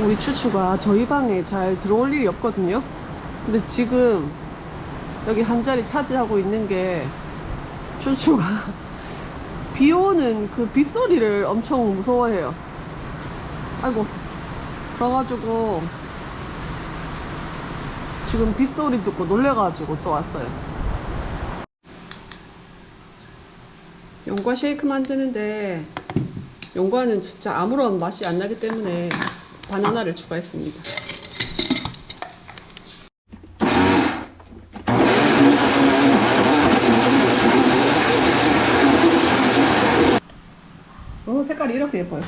우리 추추가 저희 방에 잘 들어올 일이 없거든요. 근데 지금 여기 한 자리 차지하고 있는 게 추추가 비 오는 그 빗소리를 엄청 무서워해요. 아이고. 그래가지고 지금 빗소리 듣고 놀래가지고 또 왔어요. 용과 쉐이크 만드는데 용과는 진짜 아무런 맛이 안 나기 때문에 바나나를 추가했습니다. 어, 색깔이 이렇게 예뻐요.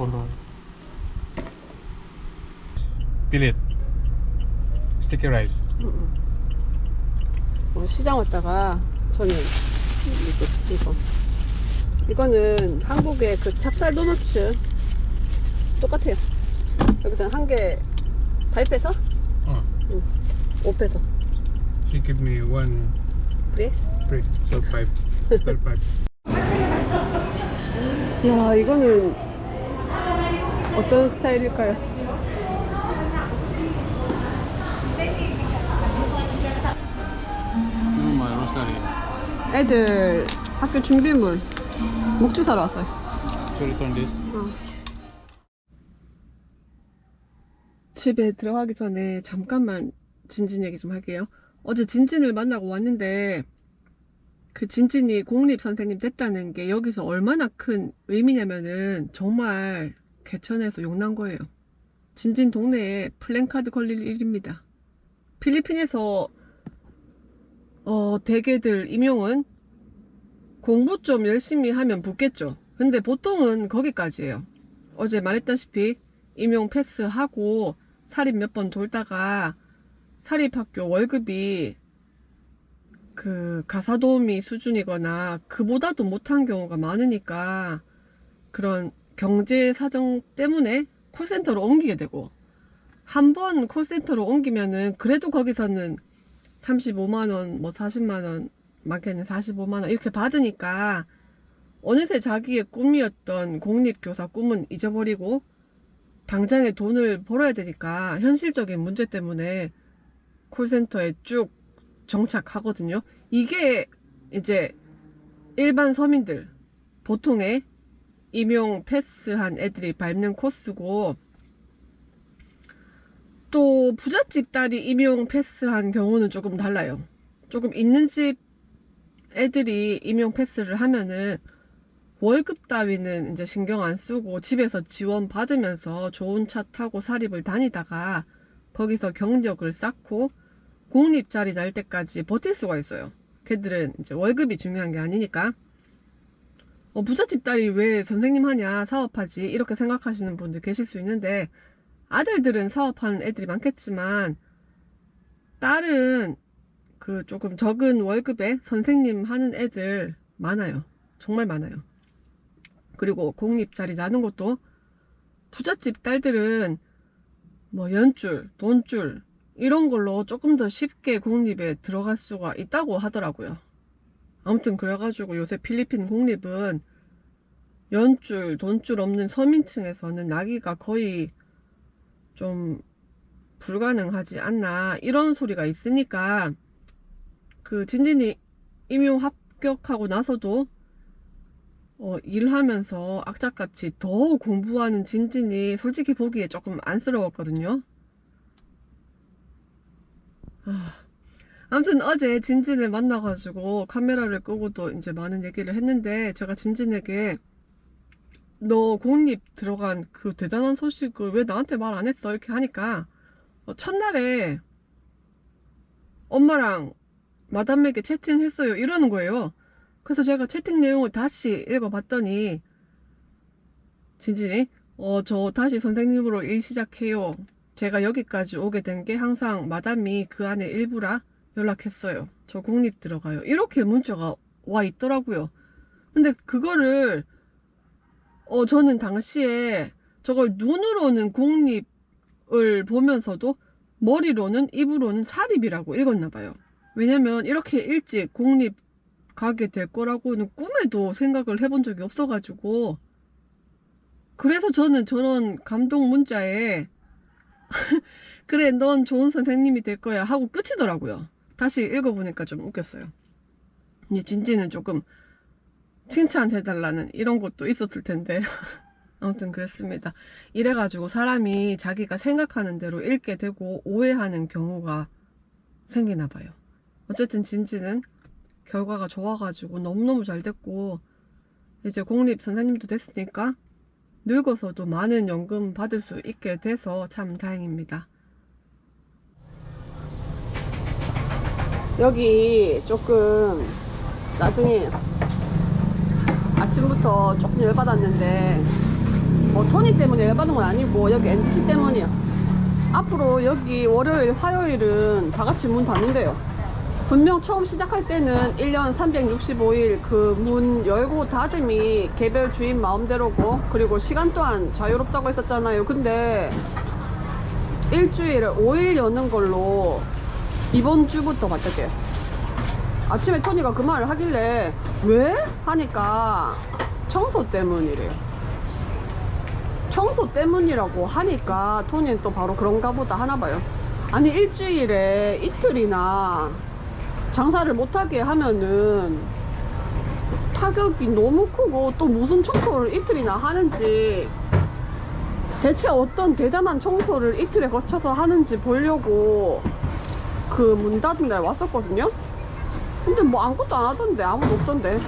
Color. Billet. Sticky rice. 어, 시장 왔다가 저는 이거, 이거 이거는 한국의 그 찹쌀 도너츠 똑같아요 여기서는 한개 8페서? Oh, 5페서 she give me one 그래? free. So five. per five. 야 이거는 어떤 스타일일까요? No, my rosary. 애들 학교 준비물 묵주 사러 왔어요 So return this. 집에 들어가기 전에 잠깐만 진진 얘기 좀 할게요. 어제 진진을 만나고 왔는데 그 진진이 공립 선생님 됐다는 게 여기서 얼마나 큰 의미냐면은 정말 개천에서 용난 거예요. 진진 동네에 플랜카드 걸릴 일입니다. 필리핀에서 어 대개들 임용은 공부 좀 열심히 하면 붙겠죠. 근데 보통은 거기까지예요. 어제 말했다시피 임용 패스하고 사립 몇 번 돌다가 사립학교 월급이 그 가사도우미 수준이거나 그보다도 못한 경우가 많으니까 그런 경제 사정 때문에 콜센터로 옮기게 되고 한 번 콜센터로 옮기면은 그래도 거기서는 35만원 뭐 40만원 많게는 45만원 이렇게 받으니까 어느새 자기의 꿈이었던 공립교사 꿈은 잊어버리고 당장에 돈을 벌어야 되니까 현실적인 문제 때문에 콜센터에 쭉 정착하거든요. 이게 이제 일반 서민들, 보통의 임용 패스한 애들이 밟는 코스고, 또 부잣집 딸이 임용 패스한 경우는 조금 달라요. 조금 있는 집 애들이 임용 패스를 하면은 월급 따위는 이제 신경 안 쓰고 집에서 지원 받으면서 좋은 차 타고 사립을 다니다가 거기서 경력을 쌓고 공립 자리 날 때까지 버틸 수가 있어요. 걔들은 이제 월급이 중요한 게 아니니까. 어, 부잣집 딸이 왜 선생님 하냐, 사업하지, 이렇게 생각하시는 분들 계실 수 있는데, 아들들은 사업하는 애들이 많겠지만, 딸은 그 조금 적은 월급에 선생님 하는 애들 많아요. 정말 많아요. 그리고 공립 자리 나는 것도 부잣집 딸들은 뭐 연줄, 돈줄 이런 걸로 조금 더 쉽게 공립에 들어갈 수가 있다고 하더라고요. 아무튼 그래가지고 요새 필리핀 공립은 연줄, 돈줄 없는 서민층에서는 나기가 거의 좀 불가능하지 않나 이런 소리가 있으니까 그 진진이 임용 합격하고 나서도 어, 일하면서 악착같이 더 공부하는 진진이 솔직히 보기에 조금 안쓰러웠거든요. 아, 아무튼 어제 진진을 만나가지고 카메라를 끄고도 이제 많은 얘기를 했는데 제가 진진에게 너 공립 들어간 그 대단한 소식을 왜 나한테 말 안 했어? 이렇게 하니까 어, 첫날에 엄마랑 마담에게 채팅했어요. 이러는 거예요. 그래서 제가 채팅 내용을 다시 읽어봤더니 진진이 어 저 다시 선생님으로 일 시작해요. 제가 여기까지 오게 된 게 항상 마담이 그 안에 일부라 연락했어요. 저 공립 들어가요. 이렇게 문자가 와 있더라고요. 근데 그거를 어 저는 당시에 저걸 눈으로는 공립을 보면서도 머리로는 입으로는 사립이라고 읽었나 봐요. 왜냐면 이렇게 일찍 공립 가게 될 거라고는 꿈에도 생각을 해본 적이 없어가지고 그래서 저는 저런 감동 문자에 그래 넌 좋은 선생님이 될 거야 하고 끝이더라고요. 다시 읽어보니까 좀 웃겼어요. 이제 진지는 조금 칭찬해달라는 이런 것도 있었을 텐데 아무튼 그랬습니다. 이래가지고 사람이 자기가 생각하는 대로 읽게 되고 오해하는 경우가 생기나 봐요. 어쨌든 진지는 결과가 좋아가지고 너무너무 잘 됐고 이제 공립 선생님도 됐으니까 늙어서도 많은 연금 받을 수 있게 돼서 참 다행입니다. 여기 조금 짜증이에요. 아침부터 조금 열받았는데 뭐 토니 때문에 열받은 건 아니고 여기 NGC 때문이에요. 앞으로 여기 월요일, 화요일은 다 같이 문 닫는데요. 분명 처음 시작할 때는 1년 365일 그 문 열고 닫음이 개별 주인 마음대로고 그리고 시간 또한 자유롭다고 했었잖아요. 근데 일주일에 5일 여는 걸로 이번 주부터 바뀌었대요. 아침에 토니가 그 말을 하길래 왜? 하니까 청소 때문이래요. 청소 때문이라고 하니까 토니는 또 바로 그런가 보다 하나 봐요. 아니 일주일에 이틀이나 장사를 못하게 하면은 타격이 너무 크고 또 무슨 청소를 이틀이나 하는지 대체 어떤 대담한 청소를 이틀에 거쳐서 하는지 보려고 그 문 닫은 날 왔었거든요. 근데 뭐 아무것도 안 하던데 아무도 없던데.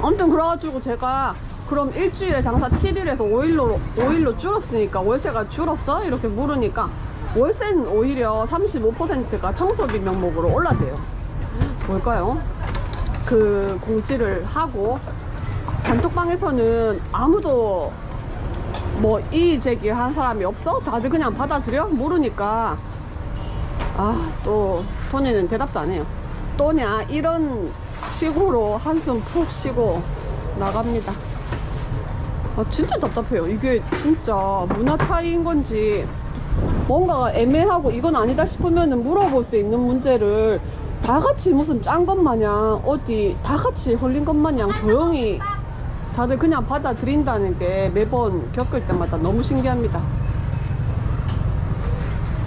아무튼 그래가지고 제가 그럼 일주일에 장사 7일에서 5일로 5일로 줄었으니까 월세가 줄었어? 이렇게 물으니까 월세는 오히려 35%가 청소비 명목으로 올라대요. 뭘까요? 그 공지를 하고 단톡방에서는 아무도 뭐 이의 제기한 사람이 없어? 다들 그냥 받아들여? 모르니까 아또 토니는 대답도 안 해요. 또냐 이런 식으로 한숨 푹 쉬고 나갑니다. 아 진짜 답답해요. 이게 진짜 문화 차이인 건지 뭔가가 애매하고 이건 아니다 싶으면 물어볼 수 있는 문제를 다 같이 무슨 짠 것 마냥 어디 다 같이 홀린 것 마냥 조용히 다들 그냥 받아들인다는 게 매번 겪을 때마다 너무 신기합니다.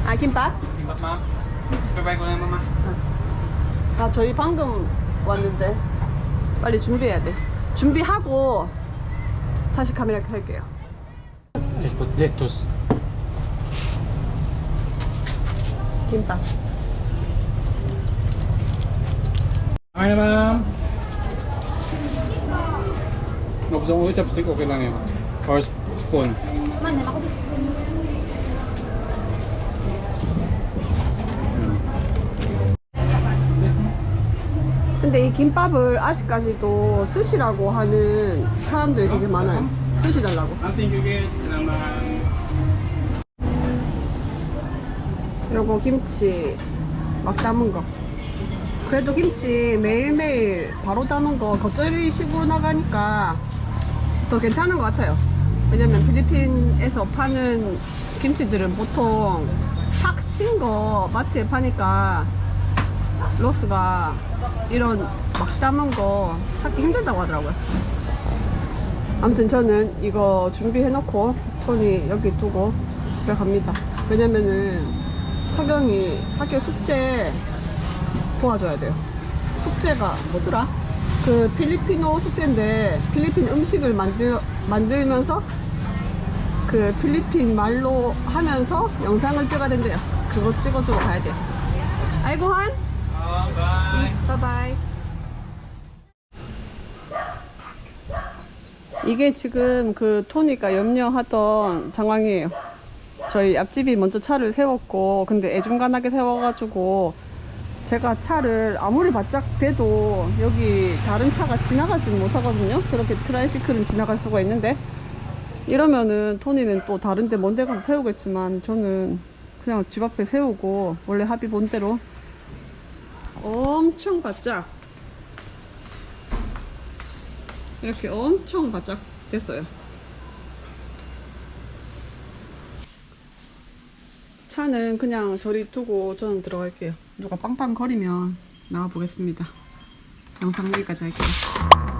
아 김밥? Mama. 아 저희 방금 왔는데 빨리 준비해야 돼. 준비하고 다시 카메라 켤게요. Put lettuce. 김밥. Na ma'am. Gusto mo chopstick, okay lang yun. Or sp- spoon. 근데 이 김밥을 아직까지도 쓰시라고 하는 사람들이 되게 많아요. 쓰시달라고. Nothing you get. Salamat. 요거 김치 막 담은 거. 그래도 김치 매일매일 바로 담은 거 겉절이 식으로 나가니까 더 괜찮은 것 같아요. 왜냐면 필리핀에서 파는 김치들은 보통 팍 신 거 마트에 파니까 로스가 이런 막 담은 거 찾기 힘들다고 하더라고요. 아무튼 저는 이거 준비해 놓고 토니 여기 두고 집에 갑니다. 왜냐면은 석영이 학교 숙제 도와줘야 돼요. 숙제가 뭐더라? 그 필리핀어 숙제인데 필리핀 음식을 만들, 만들면서 그 필리핀 말로 하면서 영상을 찍어야 된대요. 그거 찍어주러 가야 돼요. 아이고 한! Oh, bye. 바이바이. 이게 지금 그 토니가 염려하던 상황이에요. 저희 앞집이 먼저 차를 세웠고, 근데 애중간하게 세워가지고, 제가 차를 아무리 바짝 대도 여기 다른 차가 지나가지는 못하거든요. 저렇게 트라이시클은 지나갈 수가 있는데. 이러면은 토니는 또 다른데 먼데 가서 세우겠지만, 저는 그냥 집 앞에 세우고, 원래 합의 본대로 엄청 바짝 이렇게 엄청 바짝 됐어요. 차는 그냥 저리 두고 저는 들어갈게요. 누가 빵빵거리면 나와 보겠습니다. 영상 여기까지 할게요.